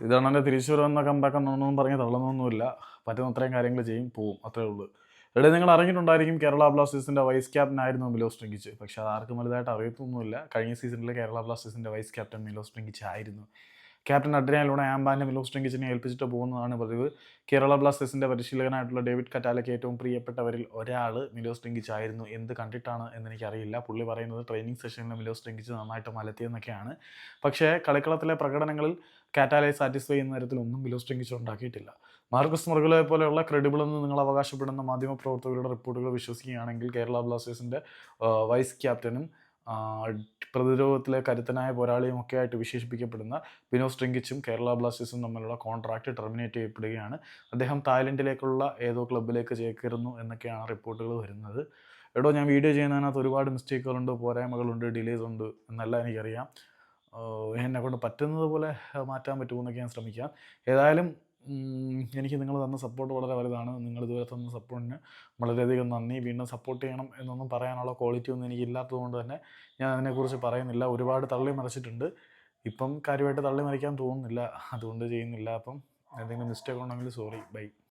ഇതാണ് എന്റെ തിരിച്ചു എന്നൊക്കെ കമ്പാക്ക് എന്നൊന്നും പറഞ്ഞ് തള്ളുന്നൊന്നുമില്ല. പറ്റുന്ന അത്രയും കാര്യങ്ങൾ ചെയ്യും പോവും. അത്രേ ഉള്ളൂ. ഇവിടെ നിങ്ങൾ അറിഞ്ഞിട്ടുണ്ടായിരിക്കും കേരള ബ്ലാസ്റ്റേഴ്സിന്റെ വൈസ് ക്യാപ്റ്റൻ ആയിരുന്നു മിലോസ് ട്രിങ്കിച്ച്. പക്ഷേ അത് ആർക്കും വലുതായിട്ട് അറിയത്തൊന്നുമില്ല. കഴിഞ്ഞ സീസണിൽ കേരള ബ്ലാസ്റ്റേഴ്സിന്റെ വൈസ് ക്യാപ്റ്റൻ മിലോസ് ട്രിങ്കിച്ച് ആയിരുന്നു. ക്യാപ്റ്റൻ അഡ്രിയാനിലൂടെ ആംബാനെ മിലോസ് ടെങ്കിച്ചിനെ ഏൽപ്പിച്ചിട്ട് പോകുന്നതാണ് പതിവ്. കേരള ബ്ലാസ്റ്റേഴ്സിന്റെ പരിശീലകനായിട്ടുള്ള ഡേവിഡ് കറ്റാലയ്ക്ക് ഏറ്റവും പ്രിയപ്പെട്ടവരിൽ ഒരാൾ മിലോസ് ടെങ്കിച്ച് ആയിരുന്നു എന്ത് കണ്ടിട്ടാണ് എന്ന് എനിക്കറിയില്ല പുള്ളി പറയുന്നത് ട്രെയിനിങ് സെഷനിൽ മിലോസ് ടെങ്കിച്ച് നന്നായിട്ട് മലത്തിയെന്നൊക്കെയാണ്. പക്ഷേ കളിക്കളത്തിലെ പ്രകടനങ്ങളിൽ കാറ്റാലയെ സാറ്റിസ്ഫൈ ചെയ്യുന്ന തരത്തിലൊന്നും മിലോസ് ടെങ്കിച്ച് ഉണ്ടാക്കിയിട്ടില്ല. മാർക്കസ് മുറുകളെ പോലെയുള്ള ക്രെഡിബിൾ എന്ന് നിങ്ങൾ അവകാശപ്പെടുന്ന മാധ്യമപ്രവർത്തകരുടെ റിപ്പോർട്ടുകൾ വിശ്വസിക്കുകയാണെങ്കിൽ കേരള ബ്ലാസ്റ്റേഴ്സിന്റെ വൈസ് ക്യാപ്റ്റനും പ്രതിരോധത്തിലെ കരുത്തനായ പോരാളിയും ഒക്കെ ആയിട്ട് വിശേഷിപ്പിക്കപ്പെടുന്ന വിനോദ് സ്ട്രിങ്കിച്ചും കേരള ബ്ലാസ്റ്റേഴ്സും തമ്മിലുള്ള കോൺട്രാക്റ്റ് ടെർമിനേറ്റ് ചെയ്യപ്പെടുകയാണ്. അദ്ദേഹം തായ്ലൻഡിലേക്കുള്ള ഏതോ ക്ലബിലേക്ക് ചേക്കേറുന്നു എന്നൊക്കെയാണ് റിപ്പോർട്ടുകൾ വരുന്നത്. എടോ ഞാൻ വീഡിയോ ചെയ്യുന്നതിനകത്ത് ഒരുപാട് മിസ്റ്റേക്കുകളുണ്ട് പോരായ്മകളുണ്ട് ഡിലേസ് ഉണ്ട് എന്നെല്ലാം എനിക്കറിയാം. എന്നെ കൊണ്ട് പറ്റുന്നത് പോലെ മാറ്റാൻ പറ്റുമെന്നൊക്കെ ഞാൻ ശ്രമിക്കാം. ഏതായാലും എനിക്ക് നിങ്ങൾ തന്ന സപ്പോർട്ട് വളരെ വലുതാണ്. നിങ്ങൾ ഇതുവരെ തന്ന സപ്പോർട്ടിന് വളരെയധികം നന്ദി. വീണ്ടും സപ്പോർട്ട് ചെയ്യണം എന്നൊന്നും പറയാനുള്ള ക്വാളിറ്റി ഒന്നും എനിക്ക് ഇല്ലാത്തതുകൊണ്ട് തന്നെ ഞാൻ അതിനെക്കുറിച്ച് പറയുന്നില്ല. ഒരുപാട് തള്ളി മറിച്ചിട്ടുണ്ട്. ഇപ്പം കാര്യമായിട്ട് തള്ളി മറിക്കാൻ തോന്നുന്നില്ല. അതുകൊണ്ട് ചെയ്യുന്നില്ല. അപ്പം എന്തെങ്കിലും മിസ്റ്റേക്ക് ഉണ്ടെങ്കിൽ സോറി ബൈ